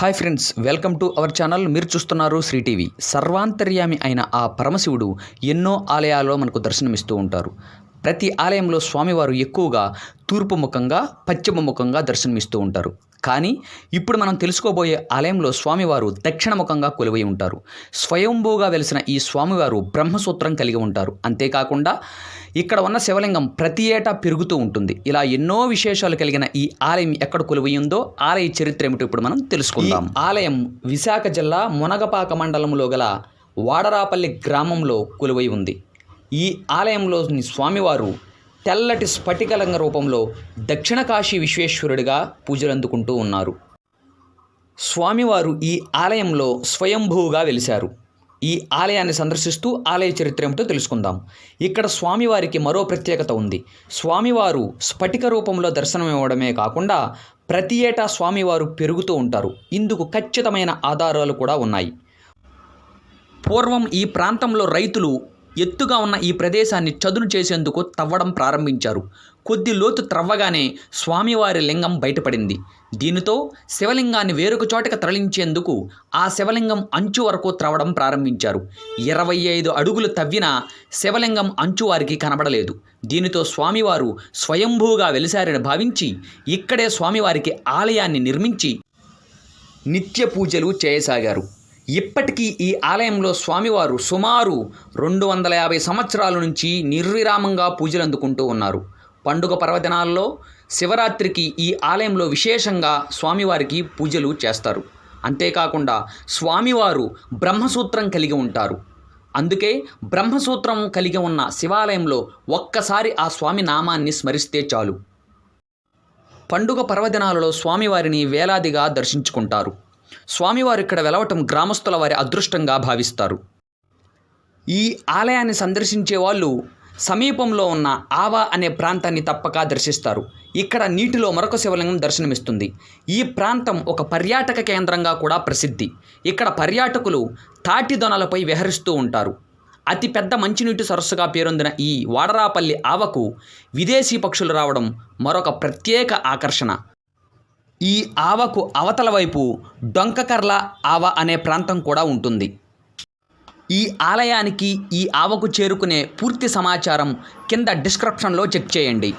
Hi friends welcome to our channel. మీరు చూస్తున్నారు Shri TV. సర్వాంతర్యామి అయిన ఆ పరమశివుడు ఎన్నో ఆలయాల్లో మనకు దర్శనమిస్తూ ఉంటారు. ప్రతి ఆలయంలో స్వామివారు ఎక్కువగా తూర్పు ముఖంగా పశ్చిమ ముఖంగా దర్శనమిస్తూ ఉంటారు. కానీ ఇప్పుడు మనం తెలుసుకోబోయే ఆలయంలో స్వామివారు దక్షిణ ముఖంగా కొలువై ఉంటారు. స్వయంభూగా వెలిసిన ఈ స్వామివారు బ్రహ్మసూత్రం కలిగి ఉంటారు. అంతేకాకుండా ఇక్కడ ఉన్న శివలింగం ప్రతి ఏటా పెరుగుతూ ఉంటుంది. ఇలా ఎన్నో విశేషాలు కలిగిన ఈ ఆలయం ఎక్కడ కొలువై ఉందో ఆలయ చరిత్ర ఏమిటో ఇప్పుడు మనం తెలుసుకుందాం. ఆలయం విశాఖ జిల్లా మునగపాక మండలంలో గల వాడరాపల్లి గ్రామంలో కొలువై ఉంది. ఈ ఆలయంలోని స్వామివారు తెల్లటి స్ఫటికలంగ రూపంలో దక్షిణ కాశీ విశ్వేశ్వరుడిగా పూజలు అందుకుంటూ ఉన్నారు. స్వామివారు ఈ ఆలయంలో స్వయంభూగా వెలిశారు. ఈ ఆలయాన్ని సందర్శిస్తూ ఆలయ చరిత్ర ఏమిటో తెలుసుకుందాం. ఇక్కడ స్వామివారికి మరో ప్రత్యేకత ఉంది. స్వామివారు స్ఫటిక రూపంలో దర్శనం ఇవ్వడమే కాకుండా ప్రతి ఏటా స్వామివారు పెరుగుతూ ఉంటారు. ఇందుకు ఖచ్చితమైన ఆధారాలు కూడా ఉన్నాయి. పూర్వం ఈ ప్రాంతంలో రైతులు ఎత్తుగా ఉన్న ఈ ప్రదేశాన్ని చదును చేసేందుకు తవ్వడం ప్రారంభించారు. కొద్ది లోతు త్రవ్వగానే స్వామివారి లింగం బయటపడింది. దీనితో శివలింగాన్ని వేరొక చోటకి తరలించేందుకు ఆ శివలింగం అంచు వరకు త్రవ్వడం ప్రారంభించారు. ఇరవై ఐదు అడుగులు తవ్వినా శివలింగం అంచు వారికి కనబడలేదు. దీనితో స్వామివారు స్వయంభూగా వెలిశారని భావించి ఇక్కడే స్వామివారికి ఆలయాన్ని నిర్మించి నిత్య పూజలు చేయసాగారు. ఇప్పటికీ ఈ ఆలయంలో స్వామివారు సుమారు రెండు వందల యాభై సంవత్సరాల నుంచి నిర్విరామంగా పూజలు అందుకుంటూ ఉన్నారు. పండుగ పర్వదినాల్లో శివరాత్రికి ఈ ఆలయంలో విశేషంగా స్వామివారికి పూజలు చేస్తారు. అంతేకాకుండా స్వామివారు బ్రహ్మసూత్రం కలిగి ఉంటారు. అందుకే బ్రహ్మసూత్రం కలిగి ఉన్న శివాలయంలో ఒక్కసారి ఆ స్వామి నామాన్ని స్మరిస్తే చాలు. పండుగ పర్వదినాలలో స్వామివారిని వేలాదిగా దర్శించుకుంటారు. స్వామివారు ఇక్కడ వెలవటం గ్రామస్తుల వారి అదృష్టంగా భావిస్తారు. ఈ ఆలయాన్ని సందర్శించే వాళ్ళు సమీపంలో ఉన్న ఆవా అనే ప్రాంతాన్ని తప్పక దర్శిస్తారు. ఇక్కడ నీటిలో మరొక శివలింగం దర్శనమిస్తుంది. ఈ ప్రాంతం ఒక పర్యాటక కేంద్రంగా కూడా ప్రసిద్ధి. ఇక్కడ పర్యాటకులు తాటి దొనలపై విహరిస్తూ ఉంటారు. అతిపెద్ద మంచినీటి సరస్సుగా పేరొందిన ఈ వాడరాపల్లి ఆవకు విదేశీ పక్షులు రావడం మరొక ప్రత్యేక ఆకర్షణ. ఈ ఆవకు అవతల వైపు డొంకకర్ల ఆవ అనే ప్రాంతం కూడా ఉంటుంది. ఈ ఆలయానికి ఈ ఆవకు చేరుకునే పూర్తి సమాచారం కింద డిస్క్రిప్షన్లో చెక్ చేయండి.